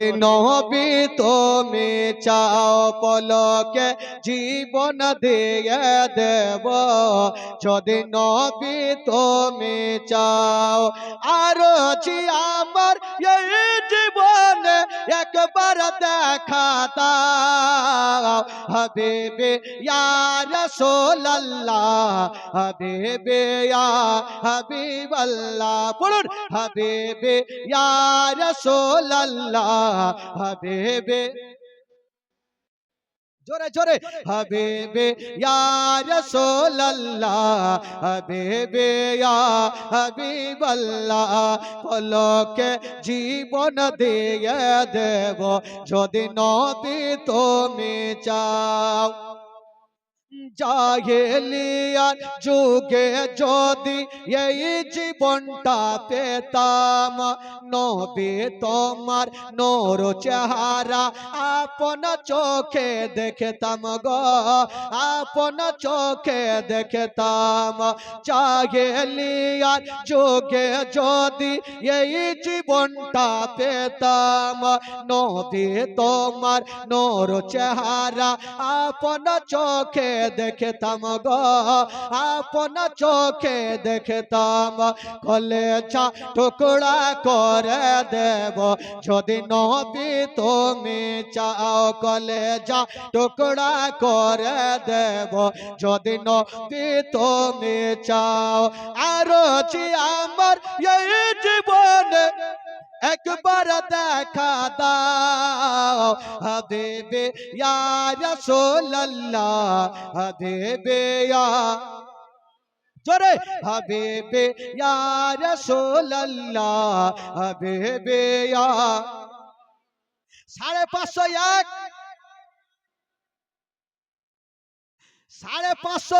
নবী তুমি চাও পলকে জীবন দিয়ে দেব। যদি নবী তুমি চাও আর আমার এই একবার দেখা দাও হাবিবে ইয়া রাসূলুল্লাহ হাবিবে ইয়া হাবিবাল্লাহ পড়ুন হাবিবে ইয়া রাসূলুল্লাহ হাবিবে জোরে জোরে। হাবিবে ইয়া রাসূলুল্লাহ। হাবিবে ইয়া হাবিবাল্লাহ। পলকে জীবন দিয়ে দেব। যদি নবী তুমি চাও। জাহেলিয়ার যুগে যদি এই জীবনটা পেতাম নবী তোমার নোর চেহারা আপন চোখে দেখতাম গো আপন চোখে দেখতাম জাহেলিয়ার যুগে যদি এই জীবনটা পেতাম নবী তোমার নোর চেহারা আপন চোখে দেখতাম গো, আপন চোখে দেখতাম, কলেজা টুকরা করে দেব। যদি নবী তুমি চাও কলেজা টুকরা করে দেব। যদি নবী তুমি চাও, আর আমার এই জীবনে একবার দেখা দাও। হাবিবে ইয়া রাসূলুল্লাহ হাবিবে ইয়া। জোরে হাবিবে ইয়া রাসূলুল্লাহ হাবিবে ইয়া। সাড়ে পাঁচশো এক। সাড়ে পাঁচশো